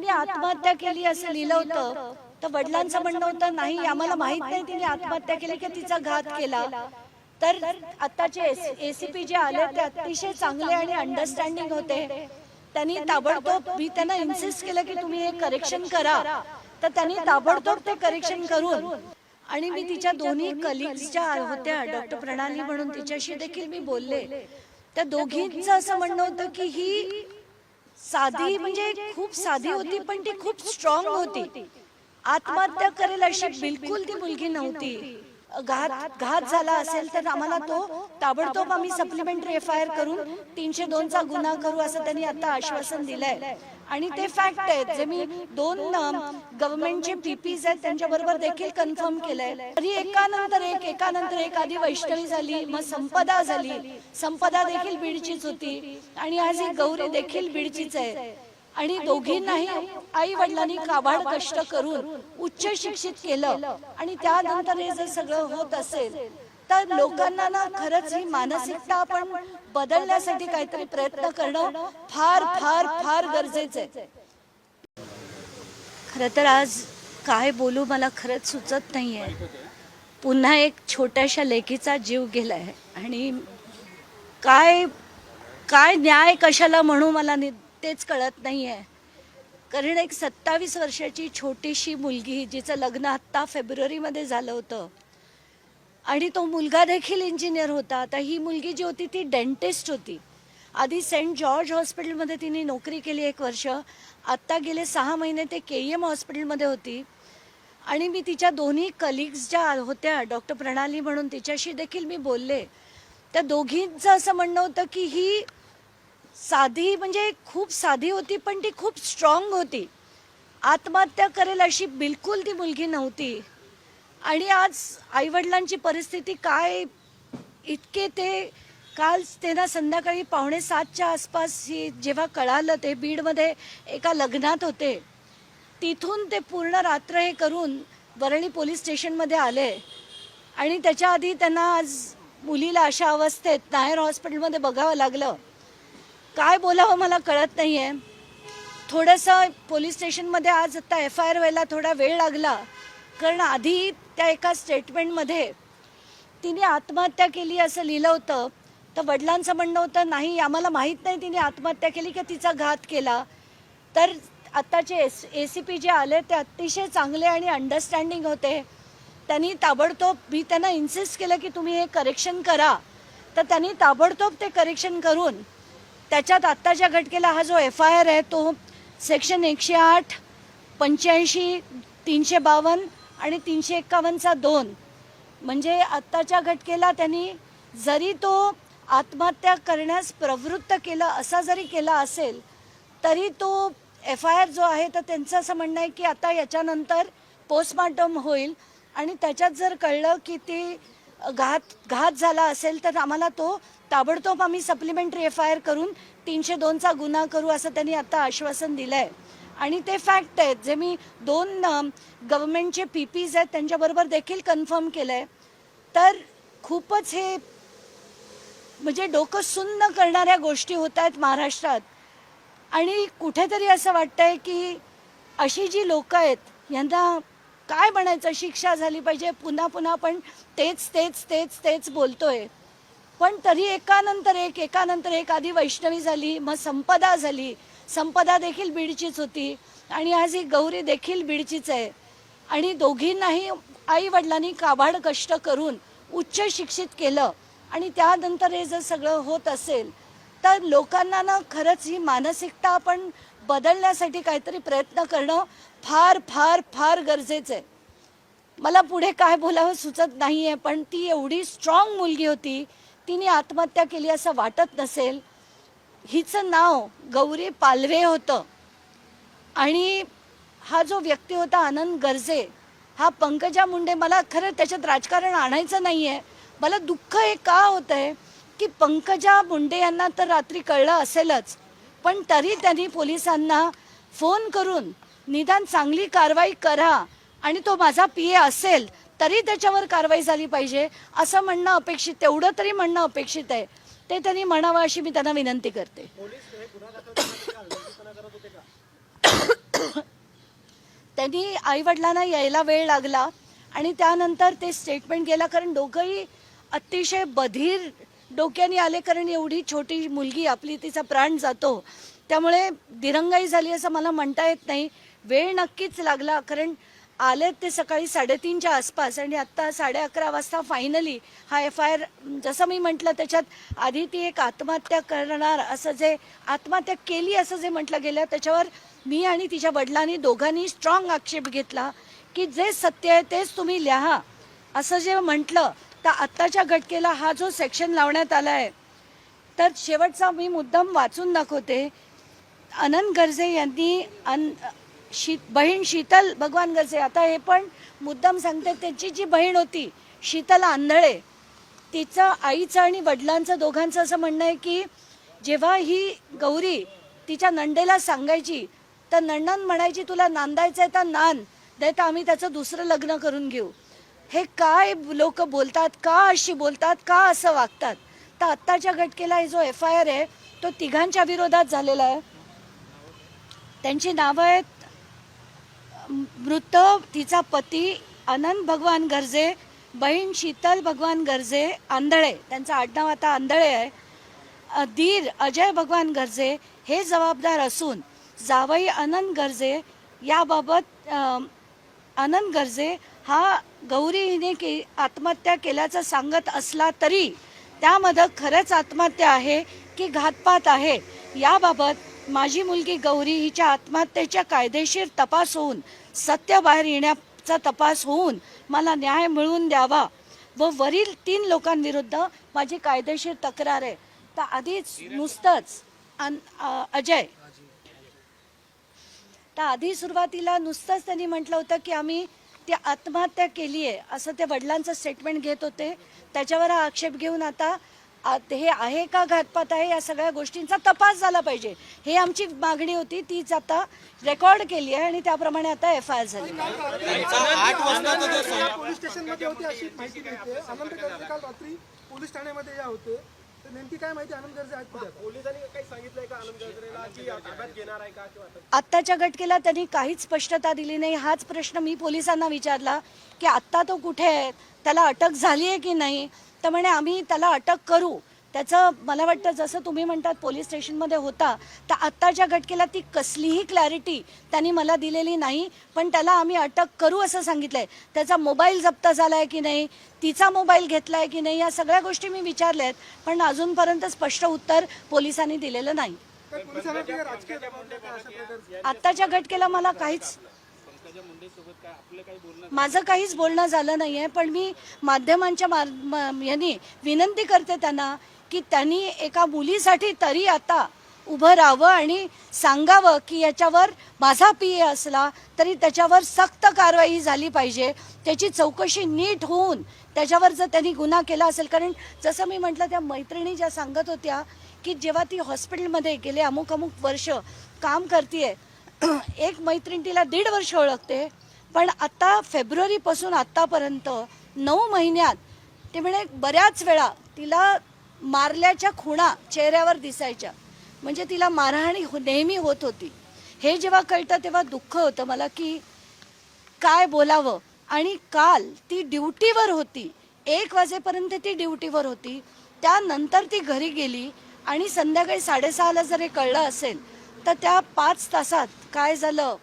तिने आत्महत्या केली असं लिहिलं होतं तर वडिलांचं म्हणणं होतं नाही आम्हाला माहीत नाही तिने आत्महत्या केली की तिचा घात केला. तर आताचे एसीपी जे आले ते अतिशय चांगले आणि अंडरस्टँडिंग होते. त्यांनी ताबडतोब मी त्यांना इन्सिस्ट केलं की तुम्ही हे करेक्शन करा. तर त्यांनी ताबडतोब ते करेक्शन करून आणि मी तिच्या दोन्ही कलिग्सच्या होत्या डॉक्टर प्रणाली म्हणून तिच्याशी देखील मी बोलले. त्या दोघींचं असं म्हणणं होतं की ही साधी म्हणजे खूप साधी होती पण ती खूप स्ट्रॉंग होती. आत्महत्या करेल अशी बिलकुल ती मुलगी नव्हती. घात घात झाला असेल तर आम्हाला तो ताबडतोब आम्ही सप्लिमेंटरी एफ आय आर करून तीनशे दोनचा गुन्हा करू असं त्यांनी आता आश्वासन दिलंय. आणि ते फॅक्ट आहेत जे मी दोन गव्हर्नमेंटचे पीपीज आहेत त्यांच्या बरोबर देखील कन्फर्म केलंय. तरी एकानंतर एक एकानंतर एक आधी वैष्णवी झाली मग संपदा झाली. संपदा देखील बीडचीच होती. आणि आज ही गौरी देखील बीडचीच आहे. आणि दोघींनाही आई वडिलांनी काबाड कष्ट करून उच्च शिक्षित केलं. आणि त्यानंतर हे जर सगळं होत असेल तर लोकांना ना खरंच ही मानसिकता आपण बदलण्यासाठी काहीतरी प्रयत्न करणं फार फार फार गरजेचं आहे. खरं तर आज काय बोलू मला खरंच सुचत नाहीये. पुन्हा एक छोट्याशा लेकीचा जीव गेलाय. आणि काय काय न्याय कशाला म्हणू मला नि- तेच कळत नाही आहे कारण एक सत्तावीस वर्षाची छोटीशी मुलगी जिचं लग्न आत्ता फेब्रुवारीमध्ये झालं होतं आणि तो मुलगा देखील इंजिनियर होता. आता ही मुलगी जी होती ती डेंटिस्ट होती. आधी सेंट जॉर्ज हॉस्पिटलमध्ये तिने नोकरी केली एक वर्ष. आत्ता गेले सहा महिने ते के एम हॉस्पिटलमध्ये होती. आणि मी तिच्या दोन्ही कलिग्स ज्या होत्या डॉक्टर प्रणाली म्हणून तिच्याशी देखील मी बोलले. त्या दोघींचं असं म्हणणं होतं की ही साधी म्हणजे खूप साधी होती पण ती खूप स्ट्रॉंग होती. आत्महत्या करेल अशी बिलकुल ती मुलगी नव्हती. आणि आज आईवडिलांची परिस्थिती काय इतके ते काल त्यांना संध्याकाळी पावणे सातच्या आसपास ही जेव्हा कळालं ते बीडमध्ये एका लग्नात होते. तिथून ते पूर्ण रात्र हे करून वरळी पोलीस स्टेशनमध्ये आले. आणि त्याच्या आधी त्यांना आज मुलीला अशा अवस्थेत नायर हॉस्पिटलमध्ये बघावं लागलं. काय बोलावं मला कळत नाही आहे थोडंसं पोलीस स्टेशनमध्ये आज आत्ता एफ आय आर व्हायला थोडा वेळ लागला. कारण आधी त्या एका स्टेटमेंटमध्ये तिने आत्महत्या केली असं लिहिलं होतं. तर वडिलांचं म्हणणं होतं नाही आम्हाला माहीत नाही तिने आत्महत्या केली की तिचा घात केला. तर आत्ताचे एस ए सी पी जे आले ते अतिशय चांगले आणि अंडरस्टँडिंग होते. त्यांनी ताबडतोब मी त्यांना इन्सिस्ट केलं की तुम्ही हे करेक्शन करा. तर त्यांनी ताबडतोब ते करेक्शन करून त्याच्यात आत्ताच्या घटकेला हा जो एफ आय आर आहे तो सेक्शन एकशे आठ पंच्याऐंशी तीनशे बावन्न आणि तीनशे एक्कावन्नचा दोन. म्हणजे आत्ताच्या घटकेला त्यांनी जरी तो आत्महत्या करण्यास प्रवृत्त केलं असा जरी केला असेल तरी तो एफ आय आर जो आहे तर त्यांचं असं म्हणणं आहे की आता याच्यानंतर पोस्टमार्टम होईल. आणि त्याच्यात जर कळलं की ती घात घात झाला असेल तर आम्हाला तो ताबडतोब आम्ही सप्लिमेंटरी एफ आय आर करून तीनशे दोनचा गुन्हा करू असं त्यांनी आता आश्वासन दिलं आहे आणि ते फॅक्ट आहेत जे मी दोन गव्हर्नमेंटचे पी पीज आहेत त्यांच्याबरोबर देखील कन्फर्म केलं आहे तर खूपच हे म्हणजे डोकं सुन्न करणाऱ्या गोष्टी होत आहेत महाराष्ट्रात. आणि कुठेतरी असं वाटतंय की अशी जी लोकं आहेत यांना काय म्हणायचं? शिक्षा झाली पाहिजे पुन्हा पुन्हा आपण तेच तेच तेच तेच बोलतोय. पण तरी एकानंतर एक एकानंतर एक आधी वैष्णवी झाली मग संपदा झाली. संपदा देखील बीडचीच होती आणि आज ही गौरी देखील बीडचीच आहे. आणि दोघींनाही आई वडिलांनी काबाड कष्ट करून उच्च शिक्षित केलं आणि त्यानंतर हे जर सगळं होत असेल तर लोकांना ना खरंच ही मानसिकता आपण बदलण्यासाठी काहीतरी प्रयत्न करणं फार फार फार गरजेचं आहे. मला पुढे काय बोलावं सुचत नाही आहे पण ती एवढी स्ट्रॉंग मुलगी होती तिने आत्महत्या केली असं वाटत नसेल हिचं नाव गौरी पालवे होतं. आणि हा जो व्यक्ती होता आनंद गर्जे हा पंकजा मुंडे मला खरं त्याच्यात राजकारण आणायचं नाही आहे मला दुःख हे का होतं आहे की पंकजा मुंडे यांना तर रात्री कळलं असेलच पण तरी त्यांनी पोलिसांना फोन करून निदान चांगली कारवाई करा आणि तो माझा पी ए असेल तरी त्याच्यावर कारवाई झाली पाहिजे. असं म्हणणं अपेक्षित तेवढं तरी म्हणणं अपेक्षित आहे. ते त्यांनी म्हणावं अशी मी त्यांना विनंती करते. त्यांनी आईवडिलांना यायला वेळ लागला आणि त्यानंतर ते स्टेटमेंट गेला कारण दोघंही अतिशय बधीर डोक्याने आले कारण एवढी छोटी मुलगी आपली तिचा प्राण जातो. त्यामुळे दिरंगाई झाली असं मला म्हणता येत नाही. वेळ नक्कीच लागला कारण आलेत ते सकाळी साडेतीनच्या आसपास आणि आत्ता साडे अकरा वाजता फायनली हा एफ आय आर जसं मी म्हटलं त्याच्यात आधी ती एक आत्महत्या करणार असं जे आत्महत्या केली असं जे म्हटलं गेलं त्याच्यावर मी आणि तिच्या वडिलांनी दोघांनी स्ट्रॉंग आक्षेप घेतला की जे सत्य आहे तेच तुम्ही लिहा. असं जे म्हटलं तर आत्ताच्या घटकेला हा जो सेक्शन लावण्यात आला आहे तर शेवटचा मी मुद्दाम वाचून दाखवते. अनंत गर्जे यांनी अन शी बहीण शीतल भगवान गर्जे आता हे पण मुद्दाम सांगते त्यांची जी बहीण होती शीतल आंधळे तिचं आईचं आणि वडिलांचं दोघांचं असं म्हणणं आहे की जेव्हा ही गौरी तिच्या नंडेला सांगायची तर नंडन म्हणायची तुला नांदायचं आहे तर नान नाही तर आम्ही त्याचं दुसरं लग्न करून घेऊ. हे काय लोक बोलतात का अशी बोलतात का असं वागतात? तर आत्ताच्या घटकेला हे जो एफ आय आर आहे तो तिघांच्या विरोधात झालेला आहे. त्यांची नावं आहेत मृत तिचा पती अनंत भगवान गर्जे बहीण शीतल भगवान गर्जे आंधळे त्यांचं आडनाव आता आंधळे आहे. धीर अजय भगवान गर्जे हे जबाबदार असून जावई अनंत गर्जे याबाबत अ, अनंत गर्जे हा गौरी हिने के आत्महत्या केल्याचं सांगत असला तरी त्यामध्ये खरंच आत्महत्या आहे की घातपात आहे? याबाबत माझी मुलगी गौरी हिच्या आत्महत्येच्या कायदेशीर तपास होऊन सत्य बाहेर येण्याचा तपास होऊन मला न्याय मिळवून द्यावा व वरील तीन लोकांविरुद्ध माझी कायदेशीर तक्रार आहे. तर आधीच नुसतंच अजय. तर आधी सुरुवातीला नुसतंच त्यांनी म्हटलं होतं की आम्ही ती आत्महत्या केली आहे असं ते वडिलांचं स्टेटमेंट घेत होते. त्याच्यावर हा आक्षेप घेऊन आता आत- हे आहे का घातपात आहे या सगळ्या गोष्टींचा तपास झाला पाहिजे. हे आमची मागणी होती तीच आता रेकॉर्ड केली आहे आणि त्याप्रमाणे आता एफ आय आर झाली. पोलीस स्टेशनमध्ये होते अशी माहिती मिळते. पोलीस ठाण्यामध्ये या होते. नेमकी काय माहिती आनंद गर्जे आहेत कुठे? आता? पोलिसांनी काही सांगितलंय का आनंद गजरेला की ताब्यात घेणार आहे का किंवा आत्ताच्या घटकेला त्यांनी काहीच स्पष्टता दिली नाही. हाच प्रश्न मी पोलिसांना विचारला की आत्ता तो कुठे आहे? त्याला अटक झाली आहे की नाही? तर म्हणे आम्ही त्याला अटक करू. त्याचं मला वाटतं जसं तुम्ही म्हणतात पोलीस स्टेशनमध्ये होता तर आत्ताच्या घटकेला ती कसलीही क्लॅरिटी त्यांनी मला दिलेली नाही पण त्याला आम्ही अटक करू असं सांगितलंय. त्याचा मोबाईल जप्त झाला आहे की नाही तिचा मोबाईल घेतला आहे की नाही या सगळ्या गोष्टी मी विचारल्या आहेत पण अजूनपर्यंत स्पष्ट उत्तर पोलिसांनी दिलेलं नाही. काय पोलिसांना काही राजकीय माझं काहीच बोलणं झालं नाही आहे पण मी माध्यमांच्या यांनी विनंती करते त्यांना की त्यांनी एका मुलीसाठी तरी आता उभं राहावं आणि सांगावं की याच्यावर माझा पी ए असला तरी त्याच्यावर सक्त कारवाई झाली पाहिजे. त्याची चौकशी नीट होऊन त्याच्यावर जर त्यांनी गुन्हा केला असेल कारण जसं मी म्हटलं त्या मैत्रिणी ज्या सांगत होत्या की जेव्हा ती हॉस्पिटलमध्ये गेले अमुक अमुक वर्ष काम करते एक मैत्रीण तिला दीड वर्ष ओळखते पण आता फेब्रुवारीपासून आत्तापर्यंत नऊ महिन्यात ते म्हणे बऱ्याच वेळा तिला मारल्याच्या खुणा चेहऱ्यावर दिसायच्या. म्हणजे तिला मारहाणी हो- नेहमी होत होती. हे जेव्हा कळतं तेव्हा दुःख होतं मला की काय बोलावं? आणि काल ती ड्युटीवर होती. एक वाजेपर्यंत ती ड्युटीवर होती. त्यानंतर ती घरी गेली आणि संध्याकाळी साडेसहाला जर हे कळलं असेल तर त्या पाच तासात काय झालं?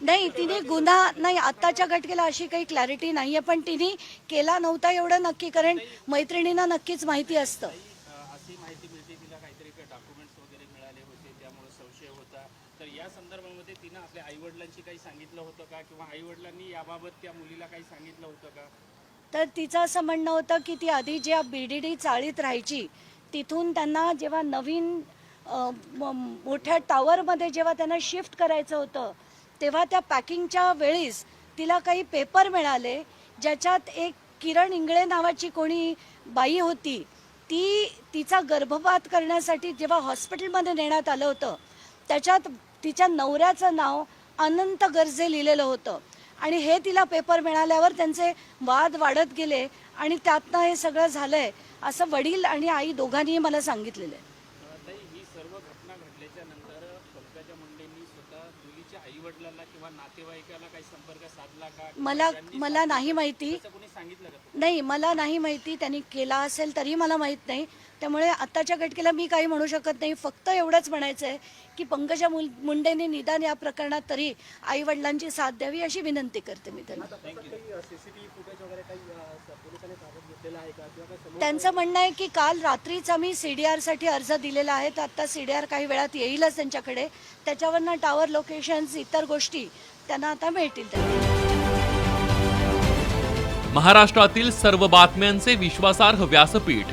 नाही तिने गुन्हा नाही आत्ताच्या घटकेला अशी काही क्लॅरिटी नाहीये पण तिने केला नव्हता एवढं नक्की कारण मैत्रिणींना नक्कीच माहिती असतं. अशी माहिती मिळते तिला काहीतरी डॉक्युमेंट्स वगैरे मिळाले होते त्यामुळे संशय होता. तर या संदर्भामध्ये तिनं आपल्या आईवडिलांशी काही सांगितलं होतं का? किंवा आईवडिलांनी याबाबत त्या मुलीला काही सांगितलं होतं का? तर तिचं असं म्हणणं होतं की ती आधी ज्या बी डी डी चाळीत राहायची तिथून त्यांना जेव्हा नवीन मोठ्या टॉवरमध्ये जेव्हा त्यांना शिफ्ट करायचं होतं तेव्हा त्या पॅकिंगच्या वेळीस तिला काही पेपर मिळाले ज्याच्यात एक किरण इंगळे नावाची कोणी बाई होती ती तिचा गर्भपात करण्यासाठी जेव्हा हॉस्पिटलमध्ये नेण्यात आलं होतं त्याच्यात तिच्या नवऱ्याचं नाव अनंत गर्जे लिहिलेलं होतं. आणि हे तिला पेपर मिळाल्यावर त्यांचे वाद वाढत गेले आणि त्यातनं हे सगळं झालंय असं वडील आणि आई दोघांनीही मला सांगितलेलं आहे. ही मला मला नाही माहिती. नाही मला नाही माहिती त्यांनी केला असेल तरी मला माहीत नाही. त्यामुळे आत्ताच्या घटकेला मी काही म्हणू शकत नाही. फक्त एवढंच म्हणायचं आहे की पंकजा मुल मुंडेने निदान या प्रकरणात तरी आईवडिलांची साथ द्यावी अशी विनंती करते मी त्यांना. त्यांचं म्हणणं आहे की काल रात्रीच आम्ही सी डी आरसाठी अर्ज दिलेला आहे. तर आत्ता सी डी आर काही वेळात येईलच त्यांच्याकडे. त्याच्यावरनं टावर लोकेशन्स इतर गोष्टी त्यांना आता मिळतील. महाराष्ट्रातील सर्व बातम्यांचे विश्वासार्ह व्यासपीठ